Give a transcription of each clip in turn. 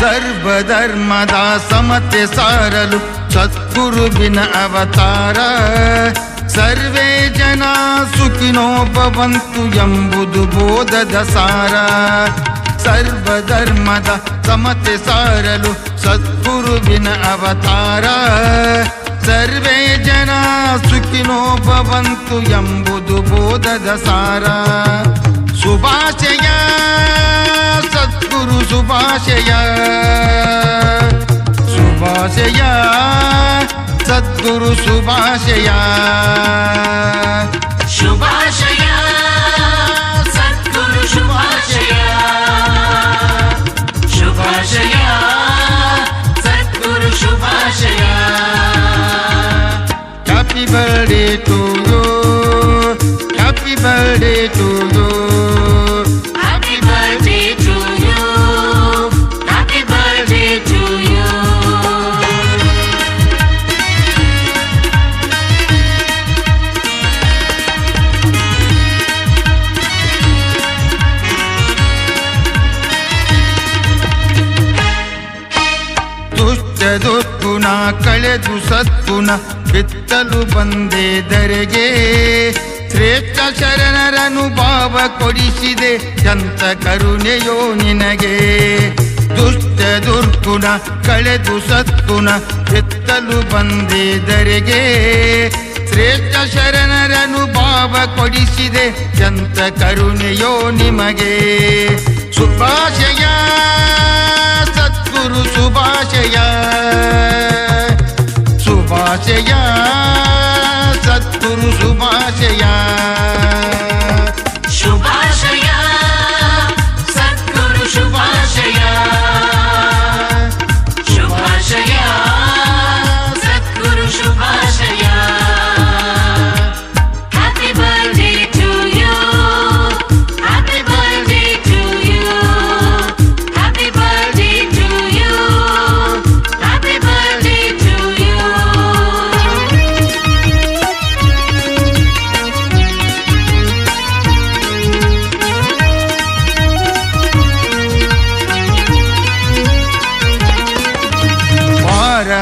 ಸರ್ವಧರ್ಮದ ಸಮತೆ ಸಾರಲು ಸದ್ಗುರುವಿನ ಅವತಾರ. ಸರ್ವೇ ಜನ ಸುಖಿನೋ ಭವಂತು ಎಂಬುದು ಬೋಧದ ಸಾರ. ಸರ್ವಧರ್ಮದ ಸಮತೆ ಸಾರಲು ಸದ್ಗುರುವಿನ ಅವತಾರ. ಸರ್ವೇ ಜನ ಸುಖಿನೋ ಭವಂತು ಎಂಬುದು ಬೋಧದ ಸಾರ. ಶುಭಾಶಯ. ಸದ್ಗುರು ಶುಭಾಶಯ. ಶುಭಾಶಯ. ಸದ್ಗುರು ಶುಭಾಶಯ. ಶುಭಾಶಯ. ಸದ್ಗುರು ಶುಭಾಶಯ. Happy birthday to you happy birthday to ದುರ್ಗುಣ ಕಳೆದು ಸದ್ಗುಣ ಬಿತ್ತಲು ಬಂದೆ ದರೆಗೆ. ಶ್ರೇಷ್ಠ ಶರಣರನು ಭಾವ ಕೊಡಿಸಿದೆ ಜಂತ ಕರುಣೆಯೋ ನಿನಗೆ. ದುಷ್ಟ ದುರ್ಗುಣ, ಕಳೆದು ಸದ್ಗುಣ ಬಿತ್ತಲು ಬಂದೆ ದರೆಗೆ. ಶ್ರೇಷ್ಠ ಶರಣರನು ಭಾವ ಕೊಡಿಸಿದೆ ಜಂತ ಕರುಣೆಯೋ ನಿಮಗೆ. ಶುಭಾಶಯ. ಸದ್ಗುರು ಶುಭಾಶಯ ಶುಭಾಶಯ ಸದ್ಗುರು ಶುಭಾಶಯ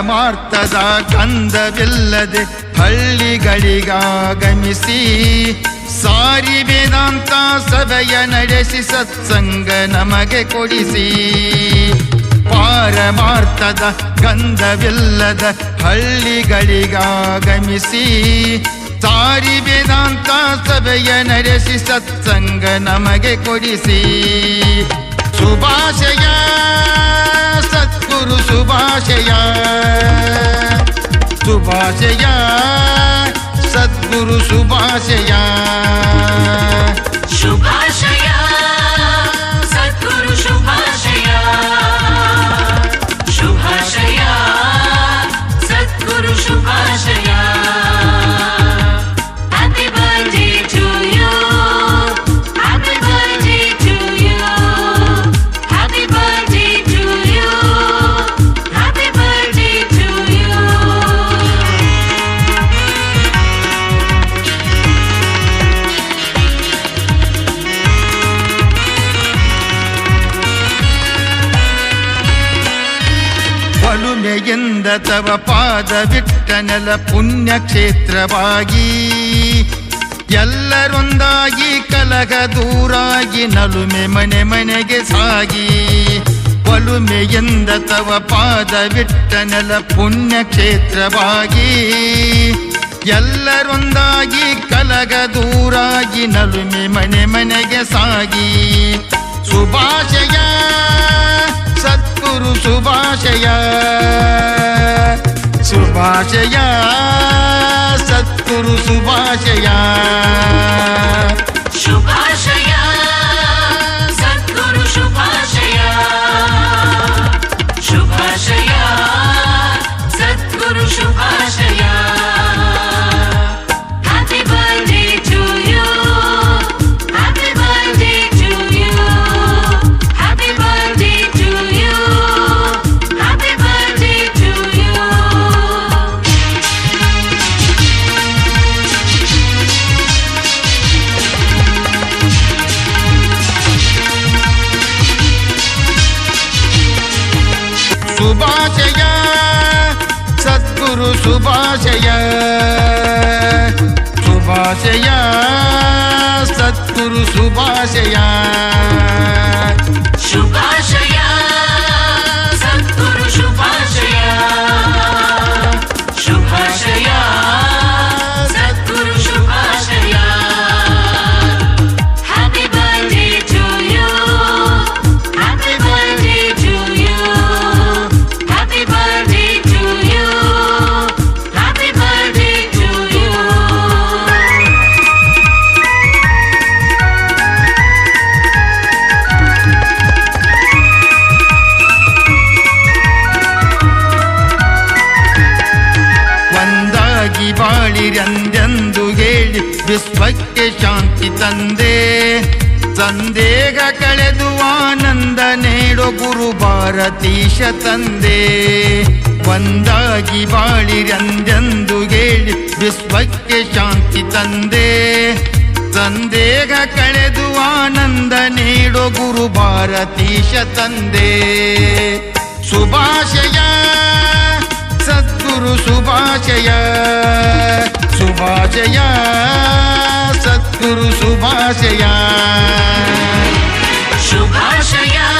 ಪಾರಮಾರ್ಥದ ಗಂಧವಿಲ್ಲದೆ ಹಳ್ಳಿಗಳಿಗಾಗಮಿಸಿ ಸಾರಿ ವೇದಾಂತ ಸಭೆಯ ನಡೆಸಿ ಸತ್ಸಂಗ ನಮಗೆ ಕೊಡಿಸಿ. ಪಾರಮಾರ್ಥದ ಗಂಧವಿಲ್ಲದ ಹಳ್ಳಿಗಳಿಗಾಗಮಿಸಿ ಸಾರಿ ವೇದಾಂತ ಸಭೆಯ ನಡೆಸಿ ಸತ್ಸಂಗ ನಮಗೆ ಕೊಡಿಸಿ. ಶುಭಾಶಯ. ಸದ್ಗುರು ಶುಭಾಶಯ ಶುಭಾಶಯ ಸದ್ಗುರು ಶುಭಾಶಯ ತವ ನೆಲ ಪುಣ್ಯ ಕ್ಷೇತ್ರವಾಗಿ ಎಲ್ಲರೊಂದಾಗಿ ಕಲಗ ದೂರಾಗಿ ನಲುಮೆ ಮನೆ ಮನೆಗೆ ಸಾಗಿ ಒಲುಮೆಯಿಂದ ತವ ನೆಲ ಪುಣ್ಯ ಕ್ಷೇತ್ರವಾಗಿ ಎಲ್ಲರೊಂದಾಗಿ ಕಲಗ ದೂರಾಗಿ ನಲುಮೆ ಮನೆ ಮನೆಗೆ ಸಾಗಿ ಶುಭಾಶಯ ಸದ್ಗುರು ಶುಭಾಶಯ ಶುಭಾಶಯ ಸದ್ಗುರು ಶುಭಾಶಯ ಶುಭಾಶಯ ಶುಭಾಶಯ ಸದ್ಗುರು ಶುಭಾಶಯ ಶುಭಾಶಯ ಸದ್ಗುರು ಶುಭಾಶಯ ಬಾಳಿರಂದೆಂದು ಹೇಳಿ ವಿಶ್ವಕ್ಕೆ ಶಾಂತಿ ತಂದೆ. ಸಂದೇಹ ಕಳೆದು ಆನಂದ ನೀಡೋ ಗುರು ಭಾರತೀಶ ತಂದೆ. ಒಂದಾಗಿ ಬಾಳಿರಂದೆಂದು ಹೇಳಿ ವಿಶ್ವಕ್ಕೆ ಶಾಂತಿ ತಂದೆ. ಸಂದೇಹ ಕಳೆದು ಆನಂದ ನೀಡೋ ಗುರು ಭಾರತೀಶ ತಂದೆ. ಶುಭಾಶಯ, ಸದ್ಗುರು ಶುಭಾಶಯ. ಶುಭಾಶಯ. ಶುಭಾಶಯ.